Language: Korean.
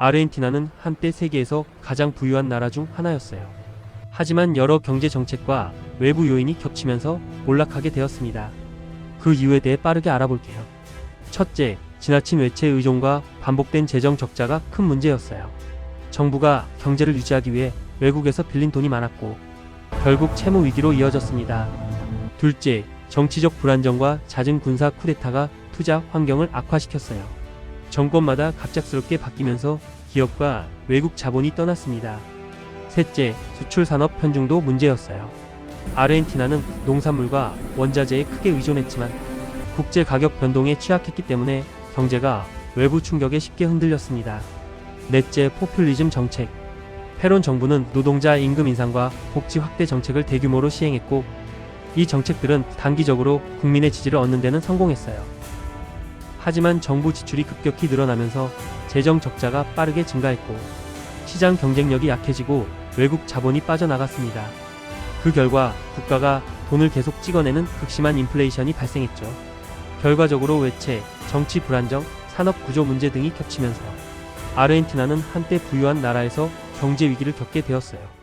아르헨티나는 한때 세계에서 가장 부유한 나라 중 하나였어요. 하지만 여러 경제 정책과 외부 요인이 겹치면서 몰락하게 되었습니다. 그 이유에 대해 빠르게 알아볼게요. 첫째, 지나친 외채 의존과 반복된 재정 적자가 큰 문제였어요. 정부가 경제를 유지하기 위해 외국에서 빌린 돈이 많았고 결국 채무 위기로 이어졌습니다. 둘째, 정치적 불안정과 잦은 군사 쿠데타가 투자 환경을 악화시켰어요. 정권마다 갑작스럽게 바뀌면서 기업과 외국 자본이 떠났습니다. 셋째, 수출 산업 편중도 문제였어요. 아르헨티나는 농산물과 원자재에 크게 의존했지만 국제 가격 변동에 취약했기 때문에 경제가 외부 충격에 쉽게 흔들렸습니다. 넷째, 포퓰리즘 정책. 페론 정부는 노동자 임금 인상과 복지 확대 정책을 대규모로 시행했고 이 정책들은 단기적으로 국민의 지지를 얻는 데는 성공했어요. 하지만 정부 지출이 급격히 늘어나면서 재정 적자가 빠르게 증가했고 시장 경쟁력이 약해지고 외국 자본이 빠져나갔습니다. 그 결과 국가가 돈을 계속 찍어내는 극심한 인플레이션이 발생했죠. 결과적으로 외채, 정치 불안정, 산업 구조 문제 등이 겹치면서 아르헨티나는 한때 부유한 나라에서 경제 위기를 겪게 되었어요.